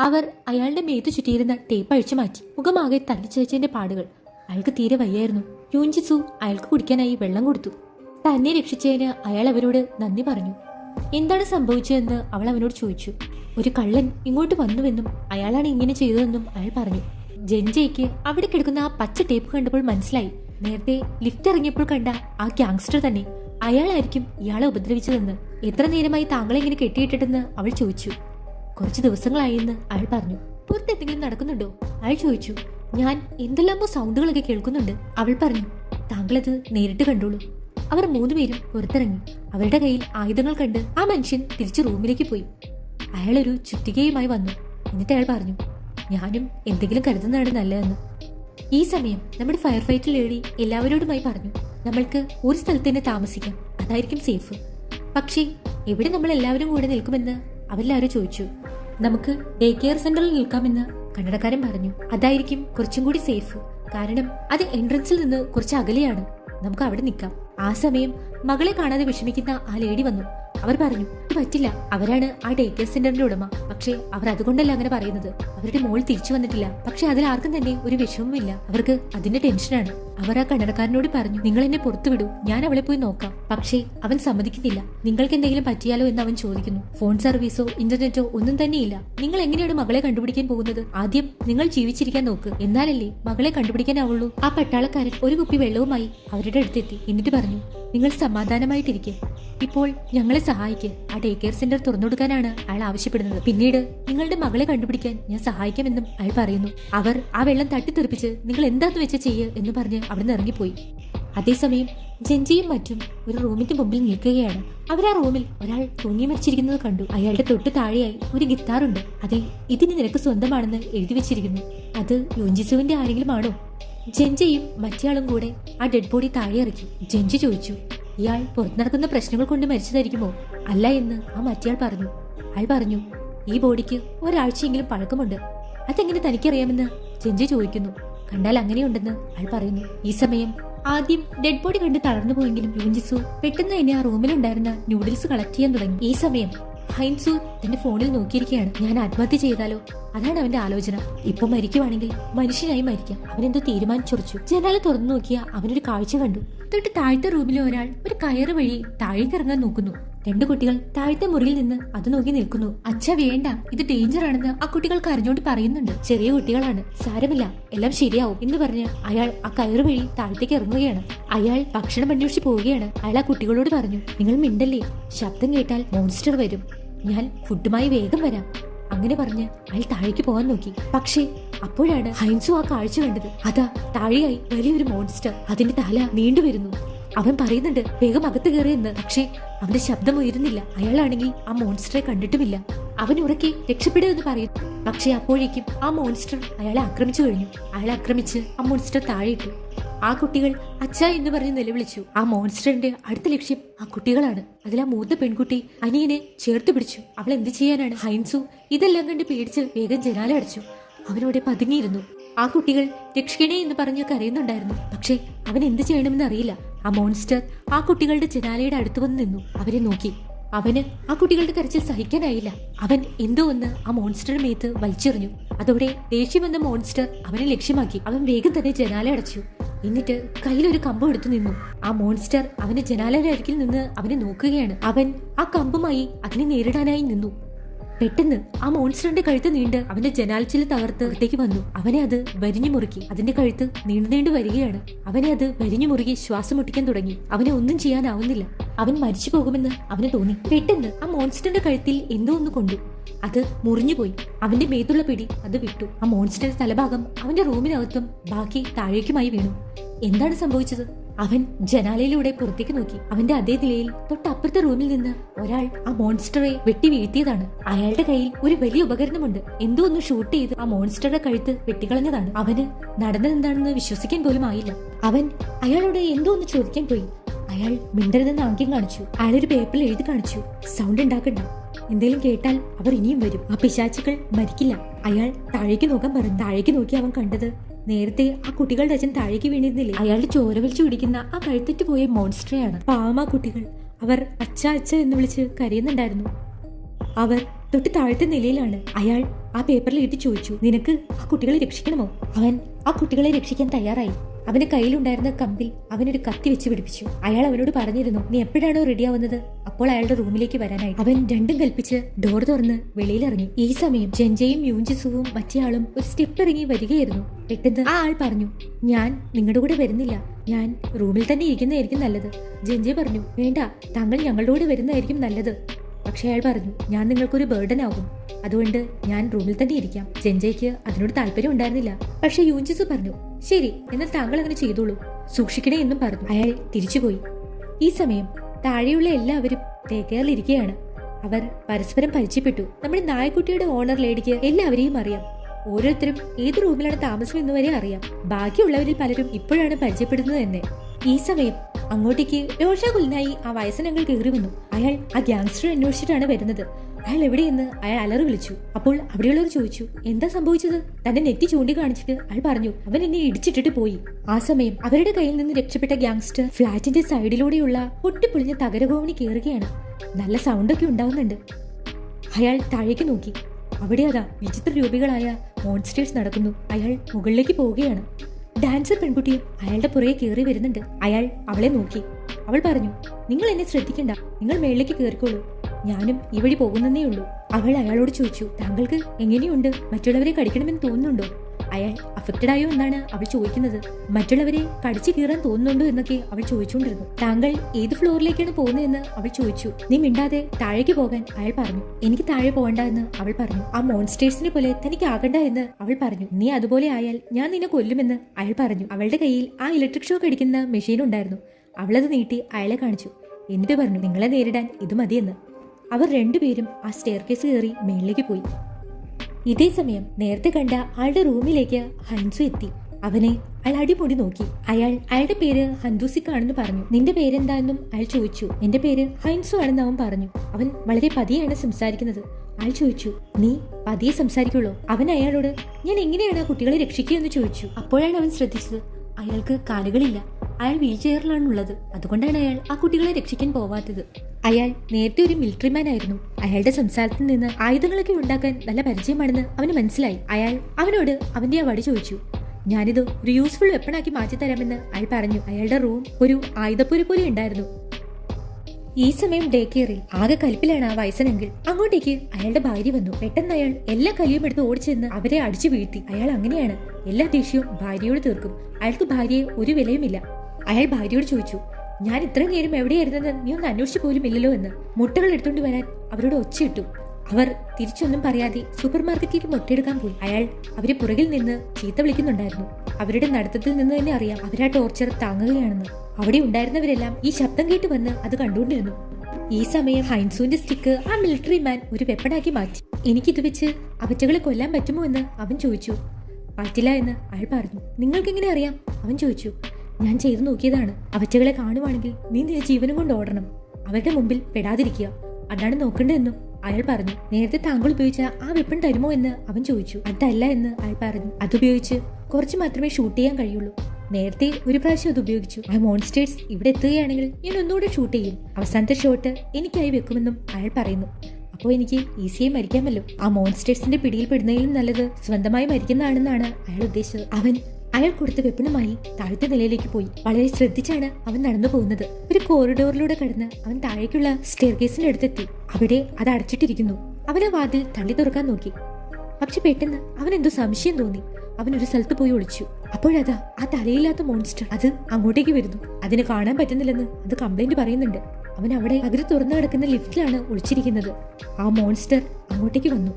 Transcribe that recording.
അവർ അയാളുടെ മേത്ത് ചുറ്റിയിരുന്ന ടേപ്പ് അഴിച്ചു മാറ്റി. മുഖമാകെ തല്ലിച്ചേച്ചതിന്റെ പാടുകൾ. അയാൾക്ക് തീരെ വയ്യായിരുന്നു. യൂഞ്ചിസു അയാൾക്ക് കുടിക്കാനായി വെള്ളം കൊടുത്തു. തന്നെ രക്ഷിച്ചതിന് അയാൾ അവരോട് നന്ദി പറഞ്ഞു. എന്താണ് സംഭവിച്ചതെന്ന് അവൾ അവനോട് ചോദിച്ചു. ഒരു കള്ളൻ ഇങ്ങോട്ട് വന്നുവെന്നും അയാളാണ് ഇങ്ങനെ ചെയ്തതെന്നും അയാൾ പറഞ്ഞു. ജെൻജയ്ക്ക് അവിടെ കിടക്കുന്ന ആ പച്ച ടേപ്പ് കണ്ടപ്പോൾ മനസ്സിലായി. നേരത്തെ ലിഫ്റ്റ് ഇറങ്ങിയപ്പോൾ കണ്ട ആ ഗ്യാങ്സ്റ്റർ തന്നെ. അയാളായിരിക്കും ഇയാളെ ഉപദ്രവിച്ചതെന്ന്. എത്ര നേരമായി താങ്കളെ ഇങ്ങനെ കെട്ടിയിട്ടിട്ടെന്ന് അവൾ ചോദിച്ചു. കുറച്ച് ദിവസങ്ങളായെന്ന് അയാൾ പറഞ്ഞു. പുറത്ത് എന്തെങ്കിലും നടക്കുന്നുണ്ടോ? അയാൾ ചോദിച്ചു. ഞാൻ എന്തെല്ലാമോ സൗണ്ടുകളൊക്കെ കേൾക്കുന്നുണ്ട്. അവൾ പറഞ്ഞു താങ്കളത് നേരിട്ട് കണ്ടോളൂ. അവർ മൂന്നുപേരും പുറത്തിറങ്ങി. അവരുടെ കയ്യിൽ ആയുധങ്ങൾ കണ്ട് ആ മനുഷ്യൻ തിരിച്ചു റൂമിലേക്ക് പോയി. അയാൾ ഒരു ചുറ്റികയുമായി വന്നു. എന്നിട്ട് അയാൾ പറഞ്ഞു ഞാനും എന്തെങ്കിലും കരുതുന്നതാണ് നല്ലതെന്ന്. ഈ സമയം നമ്മുടെ ഫയർ ഫൈറ്റ് ലേഡി എല്ലാവരോടുമായി പറഞ്ഞു നമ്മൾക്ക് ഒരു സ്ഥലത്ത് തന്നെ താമസിക്കാം. അതായിരിക്കും സേഫ്. പക്ഷേ എവിടെ നമ്മൾ എല്ലാവരും കൂടെ നിൽക്കുമെന്ന് അവരെല്ലാവരും ചോദിച്ചു നമുക്ക് ഡേ കെയർ സെന്ററിൽ നിൽക്കാമെന്ന് കന്നഡക്കാരൻ പറഞ്ഞു. അതായിരിക്കും കുറച്ചും കൂടി സേഫ് കാരണം അത് എൻട്രൻസിൽ നിന്ന് കുറച്ച് അകലെയാണ്. നമുക്ക് അവിടെ നിൽക്കാം. ആ സമയം മകളെ കാണാതെ വിഷമിക്കുന്ന ആ ലേഡി വന്നു. അവർ പറഞ്ഞു "ഇത് പറ്റില്ല. അവരാണ് ആ ഡേ കെയർ സെന്ററിന്റെ ഉടമ. പക്ഷേ അവർ അതുകൊണ്ടല്ല അങ്ങനെ പറയുന്നത്. അവരുടെ മോൾ തിരിച്ചു വന്നിട്ടില്ല. പക്ഷെ അതിൽ ആർക്കും തന്നെ ഒരു വിഷമവുമില്ല. അവർക്ക് അതിന്റെ ടെൻഷനാണ് അവർ ആ കണ്ണടക്കാരനോട് പറഞ്ഞു നിങ്ങൾ എന്നെ പുറത്തു വിടൂ. ഞാൻ അവളെ പോയി നോക്കാം. പക്ഷേ അവൻ സമ്മതിക്കുന്നില്ല. നിങ്ങൾക്ക് എന്തെങ്കിലും പറ്റിയാലോ എന്ന് അവൻ ചോദിക്കുന്നു. ഫോൺ സർവീസോ ഇന്റർനെറ്റോ ഒന്നും തന്നെയില്ല. നിങ്ങൾ എങ്ങനെയാണ് മകളെ കണ്ടുപിടിക്കാൻ പോകുന്നത്? ആദ്യം നിങ്ങൾ ജീവിച്ചിരിക്കാൻ നോക്ക്. എന്നാലല്ലേ മകളെ കണ്ടുപിടിക്കാനാവുള്ളൂ ആ പട്ടാളക്കാരൻ ഒരു കുപ്പി വെള്ളവുമായി അവരുടെ അടുത്തെത്തി. എന്നിട്ട് പറഞ്ഞു നിങ്ങൾ സമാധാനമായിട്ടിരിക്കെ. ഇപ്പോൾ ഞങ്ങളെ സഹായിക്ക്. ആ ഡേ കെയർ സെന്റർ തുറന്നുകൊടുക്കാനാണ് അയാൾ ആവശ്യപ്പെടുന്നത്. പിന്നീട് നിങ്ങളുടെ മകളെ കണ്ടുപിടിക്കാൻ ഞാൻ സഹായിക്കാമെന്നും അയാൾ പറയുന്നു. അവർ ആ വെള്ളം തട്ടിത്തെറിപ്പിച്ച് നിങ്ങൾ എന്താന്ന് വെച്ച് ചെയ്യ് എന്ന് പറഞ്ഞ് അവിടുന്ന് ഇറങ്ങിപ്പോയി. അതേസമയം ജെഞ്ചിയും മറ്റും ഒരു റൂമിന്റെ മുമ്പിൽ നിൽക്കുകയാണ്. അവർ ആ റൂമിൽ ഒരാൾ തൂങ്ങി മരിച്ചിരിക്കുന്നത് കണ്ടു. അയാളുടെ തൊട്ട് താഴെയായി ഒരു ഗിത്താറുണ്ട് അതിൽ ഇതിന് നിനക്ക് സ്വന്തമാണെന്ന് എഴുതി വെച്ചിരിക്കുന്നു. അത് യോഞ്ചിസുവിന്റെ ആരെങ്കിലും ആണോ ജെഞ്ചയും മറ്റേയാളും കൂടെ ആ ഡെഡ് ബോഡി താഴെ ഇറക്കി. ജെഞ്ചി ചോദിച്ചു ഇയാൾ പുറത്തു നടക്കുന്ന പ്രശ്നങ്ങൾ കൊണ്ട് മരിച്ചതായിരിക്കുമോ? അല്ല എന്ന് ആ മറ്റയാൾ പറഞ്ഞു. അയാൾ പറഞ്ഞു ഈ ബോഡിക്ക് ഒരാഴ്ചയെങ്കിലും പഴക്കമുണ്ട്. അതെങ്ങനെ തനിക്കറിയാമെന്ന്? ജെഞ്ചി ചോദിക്കുന്നു. കണ്ടാൽ അങ്ങനെയുണ്ടെന്ന് അയാൾ പറയുന്നു. ഈ സമയം ആദ്യം ഡെഡ് ബോഡി കണ്ട് തളർന്നു പോയെങ്കിലും യുവഞ്ചിസു പെട്ടെന്ന് തന്നെ ആ റൂമിലുണ്ടായിരുന്ന നൂഡിൽസ് കളക്ട് ചെയ്യാൻ തുടങ്ങി. ഈ സമയം ഹൈൻസു തന്റെ ഫോണിൽ നോക്കിയിരിക്കുകയാണ്. ഞാൻ ആത്മഹത്യ ചെയ്താലോ? അതാണ് അവന്റെ ആലോചന. ഇപ്പൊ മരിക്കുവാണെങ്കിൽ മനുഷ്യനായി മരിക്കാം. അവനെന്തോ തീരുമാനിച്ചുറച്ചു. ജനാല തുറന്നു നോക്കിയ അവനൊരു കാഴ്ച കണ്ടു. തൊട്ട് താഴത്തെ റൂമിലെ ഒരാൾ ഒരു കയറ് വഴി താഴേക്ക് ഇറങ്ങാൻ നോക്കുന്നു. രണ്ടു കുട്ടികൾ താഴത്തെ മുറിയിൽ നിന്ന് അത് നോക്കി നിൽക്കുന്നു. അച്ഛ വേണ്ട. ഇത് ഡേഞ്ചർ ആണെന്ന് ആ കുട്ടികൾ കരഞ്ഞോണ്ട് പറയുന്നുണ്ട്. ചെറിയ കുട്ടികളാണ്. സാരമില്ല. എല്ലാം ശരിയാവും. എന്ന് പറഞ്ഞ് അയാൾ ആ കയറ് വഴി താഴത്തേക്ക് ഇറങ്ങുകയാണ്. അയാൾ ഭക്ഷണം അന്വേഷിച്ച് പോവുകയാണ്. അയാൾ ആ കുട്ടികളോട് പറഞ്ഞു നിങ്ങൾ മിണ്ടല്ലേ? ശബ്ദം കേട്ടാൽ മോൺസ്റ്റർ വരും. ഞാൻ ഫുഡുമായി വേഗം വരാം. അങ്ങനെ പറഞ്ഞ് അയാൾ താഴേക്ക് പോകാൻ നോക്കി. പക്ഷേ അപ്പോഴാണ് ഹൈൻസു ആ കാഴ്ച കണ്ടത്. അതാ താഴെയായി വലിയൊരു മോൺസ്റ്റർ അതിന്റെ തല നീണ്ടുവരുന്നു അവൻ പറയുന്നുണ്ട് വേഗം അകത്ത് കയറിയെന്ന് പക്ഷേ അവന്റെ ശബ്ദം ഉയരുന്നില്ല. അയാളാണെങ്കിൽ ആ മോൺസ്റ്ററെ കണ്ടിട്ടുമില്ല. അവൻ ഉറക്കെ രക്ഷപ്പെടുക എന്ന് പറയുന്നു പക്ഷേ അപ്പോഴേക്കും ആ മോൺസ്റ്റർ അയാളെ ആക്രമിച്ചു കഴിഞ്ഞു. അയാളെ ആക്രമിച്ച് ആ മോൺസ്റ്റർ താഴെയിട്ടു. ആ കുട്ടികൾ അച്ഛ എന്ന് പറഞ്ഞ് നിലവിളിച്ചു. ആ മോൺസ്റ്ററിന്റെ അടുത്ത ലക്ഷ്യം ആ കുട്ടികളാണ്. അതിൽ ആ മൂത്ത പെൺകുട്ടി അനിയനെ ചേർത്ത് പിടിച്ചു. അവൾ എന്ത് ചെയ്യാനാണ്? ഹൈൻസു ഇതെല്ലാം കണ്ട് പേടിച്ച് വേഗം ജനാല അടച്ചു. അവനവിടെ പതുങ്ങിയിരുന്നു. ആ കുട്ടികൾ രക്ഷിക്കണേ എന്ന് പറഞ്ഞ് കരയുന്നുണ്ടായിരുന്നു. പക്ഷേ അവൻ എന്ത് ചെയ്യണമെന്ന് അറിയില്ല. ആ മോൺസ്റ്റർ ആ കുട്ടികളുടെ ജനാലയുടെ അടുത്ത് വന്ന് നിന്നു. അവരെ നോക്കി. അവന് ആ കുട്ടികളുടെ കരച്ചിൽ സഹിക്കാനായില്ല. അവൻ എന്തോ ഒന്ന് ആ മോൺസ്റ്ററുടെ മേത്ത് വലിച്ചെറിഞ്ഞു. അതോടെ ദേഷ്യം വന്ന മോൺസ്റ്റർ അവനെ ലക്ഷ്യമാക്കി. അവൻ വേഗം തന്നെ ജനാല അടച്ചു. എന്നിട്ട് കയ്യിലൊരു കമ്പ് എടുത്തു നിന്നു. ആ മോൺസ്റ്റർ അവന്റെ ജനാലയുടെ അരികിൽ നിന്ന് അവനെ നോക്കുകയാണ്. അവൻ ആ കമ്പുമായി അതിനെ നേരിടാനായി നിന്നു. പെട്ടെന്ന് ആ മോൺസ്റ്ററിന്റെ കഴുത്ത് നീണ്ട് അവന്റെ ജനാൽച്ചിൽ തകർത്ത് അകത്തേക്ക് വന്നു. അവനെ അത് വരിഞ്ഞു മുറുക്കി. അതിന്റെ കഴുത്ത് നീണ്ടു നീണ്ടു വരികയാണ്. അവനെ അത് വരിഞ്ഞു മുറുകി ശ്വാസം മുട്ടിക്കാൻ തുടങ്ങി. അവനെ ഒന്നും ചെയ്യാനാവുന്നില്ല. അവൻ മരിച്ചു പോകുമെന്ന് അവന് തോന്നി. പെട്ടെന്ന് ആ മോൺസ്റ്ററിന്റെ കഴുത്തിൽ എന്തോ ഒന്ന് കൊണ്ടു. അത് മുറിഞ്ഞുപോയി അവന്റെ മേത്തുള്ള പിടി അത് വിട്ടു. ആ മോൺസ്റ്റർ തലഭാഗം അവന്റെ റൂമിനകത്തും ബാക്കി താഴേക്കുമായി വീണു. എന്താണ് സംഭവിച്ചത്? അവൻ ജനാലയിലൂടെ പുറത്തേക്ക് നോക്കി. അവന്റെ അതേ നിലയിൽ തൊട്ടപ്പുറത്തെ റൂമിൽ നിന്ന് ഒരാൾ ആ മോൺസ്റ്ററെ വെട്ടി വീഴ്ത്തിയതാണ്. അയാളുടെ കയ്യിൽ ഒരു വലിയ ഉപകരണമുണ്ട്. എന്തോ ഒന്ന് ഷൂട്ട് ചെയ്ത് ആ മോൺസ്റ്ററുടെ കഴുത്ത് വെട്ടിക്കളഞ്ഞതാണ്. അവന് നടന്നതെന്താണെന്ന് വിശ്വസിക്കാൻ പോലും ആയില്ല. അവൻ അയാളോട് എന്തോ ഒന്ന് ചോദിക്കാൻ പോയി. അയാൾ മിണ്ടരുതെന്ന് ആംഗ്യം കാണിച്ചു. അയാളൊരു പേപ്പറിൽ എഴുതി കാണിച്ചു. സൗണ്ട് ഉണ്ടാക്കണ്ട. എന്തെങ്കിലും കേട്ടാൽ അവർ ഇനിയും വരും. ആ പിശാച്ചുകൾ മരിക്കില്ല. അയാൾ താഴേക്ക് നോക്കാൻ പറഞ്ഞു. താഴേക്ക് നോക്കി അവൻ കണ്ടത് നേരത്തെ ആ കുട്ടികളുടെ അച്ഛൻ താഴേക്ക് വീണിരുന്നില്ലേ? അയാളുടെ ചോര വലിച്ചു പിടിക്കുന്ന ആ കഴുത്തിട്ട് പോയ മോൺസ്റ്ററെയാണ്. പാവം ആ കുട്ടികൾ. അവർ അച്ഛ അച്ഛ എന്ന് വിളിച്ച് കരയുന്നുണ്ടായിരുന്നു. അവർ തൊട്ട് താഴത്തെ നിലയിലാണ്. അയാൾ ആ പേപ്പറിൽ ഇട്ട് ചോദിച്ചു. നിനക്ക് ആ കുട്ടികളെ രക്ഷിക്കണമോ? അവൻ ആ കുട്ടികളെ രക്ഷിക്കാൻ തയ്യാറായി. അവന്റെ കയ്യിലുണ്ടായിരുന്ന കമ്പിൽ അവനൊരു കത്തി വെച്ച് പിടിപ്പിച്ചു. അയാൾ അവനോട് പറഞ്ഞിരുന്നു നീ എപ്പോഴാണോ റെഡിയാവുന്നത് അപ്പോൾ അയാളുടെ റൂമിലേക്ക് വരാനായി അവൻ രണ്ടും കൽപ്പിച്ച് ഡോർ തുറന്ന് വെളിയിലിറങ്ങി. ഈ സമയം ജെഞ്ചയും യൂഞ്ചിസുവും മറ്റേയാളും ഒരു സ്റ്റെപ്പ് ഇറങ്ങി വരികയായിരുന്നു. പെട്ടെന്ന് ആ ആൾ പറഞ്ഞു ഞാൻ നിങ്ങളുടെ കൂടെ വരുന്നില്ല. ഞാൻ റൂമിൽ തന്നെ ഇരിക്കുന്നതായിരിക്കും നല്ലത്. ജെഞ്ചെ പറഞ്ഞു വേണ്ട താങ്കൾ ഞങ്ങളുടെ കൂടെ വരുന്നതായിരിക്കും നല്ലത്. പക്ഷെ അയാൾ പറഞ്ഞു ഞാൻ നിങ്ങൾക്കൊരു ബേർഡൻ ആകും. അതുകൊണ്ട് ഞാൻ റൂമിൽ തന്നെ ഇരിക്കാം. ജെഞ്ചയ്ക്ക് അതിനോട് താല്പര്യം ഉണ്ടായിരുന്നില്ല. പക്ഷെ യൂഞ്ചിസു പറഞ്ഞു ശരി എന്നാൽ താങ്കൾ അങ്ങനെ ചെയ്തോളൂ. സൂക്ഷിക്കണേ എന്നും പറഞ്ഞു. അയാൾ തിരിച്ചുപോയി. ഈ സമയം താഴെയുള്ള എല്ലാവരും തേക്കേറിലിരിക്കുകയാണ് അവർ പരസ്പരം പരിചയപ്പെട്ടു. നമ്മുടെ നായക്കുട്ടിയുടെ ഓണർ ലേഡിക്ക് എല്ലാവരെയും അറിയാം. ഓരോരുത്തരും ഏത് റൂമിലാണ് താമസം എന്ന് വരെ അറിയാം. ബാക്കിയുള്ളവരിൽ പലരും ഇപ്പോഴാണ് പരിചയപ്പെടുന്നത് തന്നെ. ഈ സമയം അങ്ങോട്ടേക്ക് രോഷാകുലനായി ആ വയസ്സനങ്ങൾ കയറി വന്നു. അയാൾ ആ ഗ്യാങ്സ്റ്റർ അന്വേഷിച്ചിട്ടാണ് വരുന്നത്. അയാൾ എവിടെയെന്ന് അയാൾ അലറി വിളിച്ചു. അപ്പോൾ അവിടെയുള്ളവർ ചോദിച്ചു എന്താ സംഭവിച്ചത്? തന്റെ നെറ്റി ചൂണ്ടിക്കാണിച്ചിട്ട് അയാൾ പറഞ്ഞു അവൻ എന്നെ ഇടിച്ചിട്ടിട്ട് പോയി. ആ സമയം അവരുടെ കയ്യിൽ നിന്ന് രക്ഷപ്പെട്ട ഗ്യാങ്സ്റ്റർ ഫ്ളാറ്റിന്റെ സൈഡിലൂടെയുള്ള പൊട്ടിപ്പൊളിഞ്ഞ തകരകോവണി കയറുകയാണ് നല്ല സൗണ്ടൊക്കെ ഉണ്ടാവുന്നുണ്ട്. അയാൾ താഴേക്ക് നോക്കി. അവിടെ അതാ വിചിത്ര രൂപികളായ മോൺസ്റ്റേഴ്സ് നടക്കുന്നു. അയാൾ മുകളിലേക്ക് പോവുകയാണ്. ഡാൻസർ പെൺകുട്ടിയും അയാളുടെ പുറകെ കയറി വരുന്നുണ്ട്. അയാൾ അവളെ നോക്കി. അവൾ പറഞ്ഞു നിങ്ങൾ എന്നെ ശ്രദ്ധിക്കണ്ട. നിങ്ങൾ മേളിലേക്ക് കയറിക്കോളൂ ഞാനും ഇവഴി വഴി പോകുന്നതേ ഉള്ളൂ. അവൾ അയാളോട് ചോദിച്ചു താങ്കൾക്ക് എങ്ങനെയുണ്ട്? മറ്റുള്ളവരെ കടിക്കണമെന്ന് തോന്നുന്നുണ്ടോ? അയാൾ അഫക്റ്റഡ് ആയോ എന്നാണ് അവൾ ചോദിക്കുന്നത്. മറ്റുള്ളവരെ കടിച്ചു കീറാൻ തോന്നുന്നുണ്ടോ എന്നൊക്കെ അവൾ ചോദിച്ചുകൊണ്ടിരുന്നു. താങ്കൾ ഏത് ഫ്ലോറിലേക്കാണ് പോകുന്നതെന്ന് അവൾ ചോദിച്ചു. നീ മിണ്ടാതെ താഴേക്ക് പോകാൻ അയാൾ പറഞ്ഞു. എനിക്ക് താഴെ പോകണ്ട എന്ന് അവൾ പറഞ്ഞു. ആ മോൺസ്റ്റേഴ്സിനെ പോലെ തനിക്ക് ആകണ്ട എന്ന് അവൾ പറഞ്ഞു. നീ അതുപോലെ ആയാൽ ഞാൻ നിന്നെ കൊല്ലുമെന്ന് അയാൾ പറഞ്ഞു. അവളുടെ കയ്യിൽ ആ ഇലക്ട്രിക് ഷോക്ക് അടിക്കുന്ന മെഷീൻ ഉണ്ടായിരുന്നു. അവളത് നീട്ടി അയാളെ കാണിച്ചു. എന്നിട്ട് പറഞ്ഞു നിങ്ങളെ നേരിടാൻ ഇത് മതിയെന്ന്. അവർ രണ്ടുപേരും ആ സ്റ്റെയർ കേസ് കയറി മേളിലേക്ക് പോയി. ഇതേ സമയം നേരത്തെ കണ്ട ആളുടെ റൂമിലേക്ക് ഹൻസു എത്തി. അവനെ അയാൾ അടിമുടി നോക്കി. അയാൾ അയാളുടെ പേര് ആണെന്ന് പറഞ്ഞു. നിന്റെ പേരെന്താണെന്നും അയാൾ ചോദിച്ചു. എന്റെ പേര് ഹൈൻസു ആണെന്ന് അവൻ പറഞ്ഞു. അവൻ വളരെ പതിയാണ് സംസാരിക്കുന്നത്. അയാൾ ചോദിച്ചു നീ പതിയെ സംസാരിക്കുള്ളൂ? അവൻ അയാളോട് ഞാൻ എങ്ങനെയാണ് ആ കുട്ടികളെ രക്ഷിക്കുക എന്ന് ചോദിച്ചു. അപ്പോഴാണ് അവൻ ശ്രദ്ധിച്ചത് അയാൾക്ക് കാലുകളില്ല. അയാൾ വീൽ ചെയറിലാണുള്ളത് അതുകൊണ്ടാണ് അയാൾ ആ കുട്ടികളെ രക്ഷിക്കാൻ പോവാത്തത്. അയാൾ നേരത്തെ ഒരു മിലിറ്ററി മാൻ ആയിരുന്നു. അയാളുടെ സംസാരത്തിൽ നിന്ന് ആയുധങ്ങളൊക്കെ ഉണ്ടാക്കാൻ നല്ല പരിചയമാണെന്ന് അവന് മനസ്സിലായി. അയാൾ അവനോട് അവന്റെ ആ വടി ചോദിച്ചു. ഞാനിത് ഒരു യൂസ്ഫുൾ വെപ്പണാക്കി മാറ്റി തരാമെന്ന് അയാൾ പറഞ്ഞു. അയാളുടെ റൂം ഒരു ആയുധപ്പുര പോലെ ഉണ്ടായിരുന്നു. ഈ സമയം ഡേ കെയറിൽ ആകെ കലിപ്പിലാണ് ആ വയസ്സനെങ്കിൽ. അങ്ങോട്ടേക്ക് അയാളുടെ ഭാര്യ വന്നു. പെട്ടെന്ന് അയാൾ എല്ലാ കലിയും എടുത്ത് ഓടിച്ചെന്ന് അവരെ അടിച്ചു വീഴ്ത്തി. അയാൾ അങ്ങനെയാണ്. എല്ലാ ദേഷ്യവും ഭാര്യയോട് തീർക്കും. അയാൾക്ക് ഭാര്യയെ ഒരു വിലയുമില്ല. അയാൾ ഭാര്യയോട് ചോദിച്ചു. ഞാൻ ഇത്രയും നേരം എവിടെയായിരുന്നെന്ന് നീ ഒന്ന് അന്വേഷിച്ചു പോലും ഇല്ലല്ലോ എന്ന് മുട്ടകൾ എടുത്തുകൊണ്ട് വരാൻ അവരോട് ഒച്ചയിട്ടു. അവർ തിരിച്ചൊന്നും പറയാതെ സൂപ്പർ മാർക്കറ്റിലേക്ക് മുട്ടയെടുക്കാൻ പോയി. അയാൾ അവരെ പുറകിൽ നിന്ന് ചീത്ത വിളിക്കുന്നുണ്ടായിരുന്നു. അവരുടെ നടത്തത്തിൽ നിന്ന് തന്നെ അറിയാം അവരാ ടോർച്ചർ താങ്ങുകയാണെന്ന്. അവിടെ ഉണ്ടായിരുന്നവരെല്ലാം ഈ ശബ്ദം കേട്ട് വന്ന് അത് കണ്ടുകൊണ്ടിരുന്നു. ഈ സമയം ഹൈൻസൂന്റെ സ്റ്റിക്ക് ആ മിലിറ്ററി മാൻ ഒരു വെപ്പണാക്കി മാറ്റി. എനിക്കിത് വെച്ച് അവറ്റകളെ കൊല്ലാൻ പറ്റുമോ എന്ന് അവൻ ചോദിച്ചു. പറ്റില്ല എന്ന് അയാൾ പറഞ്ഞു. നിങ്ങൾക്ക് എങ്ങനെ അറിയാം? അവൻ ചോദിച്ചു. ഞാൻ ചെയ്തു നോക്കിയതാണ്. അവറ്റകളെ കാണുവാണെങ്കിൽ നീ നിന്റെ ജീവനും കൊണ്ട് ഓടണം. അവരുടെ മുമ്പിൽ പെടാതിരിക്കുക. അതാണ് നോക്കേണ്ടതെന്നും അയാൾ പറഞ്ഞു. നേരത്തെ താങ്കൾ ഉപയോഗിച്ച ആ വെപ്പൺ തരുമോ എന്ന് അവൻ ചോദിച്ചു. അതല്ല എന്ന് അയാൾ പറഞ്ഞു. അതുപയോഗിച്ച് കുറച്ച് മാത്രമേ ഷൂട്ട് ചെയ്യാൻ കഴിയുള്ളൂ. നേരത്തെ ഒരു പ്രാവശ്യം അത് ഉപയോഗിച്ചു. ആ മോൺസ്റ്റേഴ്സ് ഇവിടെ എത്തുകയാണെങ്കിൽ ഞാൻ ഒന്നുകൂടെ ഷൂട്ട് ചെയ്യും. അവസാനത്തെ ഷോട്ട് എനിക്കായി വെക്കുമെന്നും അയാൾ പറയുന്നു. അപ്പോൾ എനിക്ക് ഈസിയായി മരിക്കാമല്ലോ. ആ മോൺസ്റ്റേഴ്സിന്റെ പിടിയിൽ പെടുന്നതിലും നല്ലത് സ്വന്തമായി മരിക്കുന്നതാണെന്നാണ് അയാൾ ഉദ്ദേശിച്ചത്. അവൻ അയാൾ കൊടുത്ത വെപ്പണുമായി താഴത്തെ നിലയിലേക്ക് പോയി. വളരെ ശ്രദ്ധിച്ചാണ് അവൻ നടന്നു പോകുന്നത്. ഒരു കോറിഡോറിലൂടെ കടന്ന് അവൻ താഴേക്കുള്ള സ്റ്റെയർ കേസിന്റെ അടുത്തെത്തി. അവിടെ അത് അടച്ചിട്ടിരിക്കുന്നു. അവനെ വാതിൽ തള്ളി തുറക്കാൻ നോക്കി. പക്ഷെ പെട്ടെന്ന് അവൻ എന്തോ സംശയം തോന്നി. അവൻ ഒരു സ്ഥലത്ത് പോയി ഒളിച്ചു. അപ്പോഴതാ ആ തലയില്ലാത്ത മോൺസ്റ്റർ അത് അങ്ങോട്ടേക്ക് വരുന്നു. അതിനെ കാണാൻ പറ്റുന്നില്ലെന്ന് അത് കംപ്ലൈന്റ് പറയുന്നുണ്ട്. അവൻ അവിടെ അകത്ത് തുറന്നു കിടക്കുന്ന ലിഫ്റ്റിലാണ് ഒളിച്ചിരിക്കുന്നത്. ആ മോൺസ്റ്റർ അങ്ങോട്ടേക്ക് വന്നു.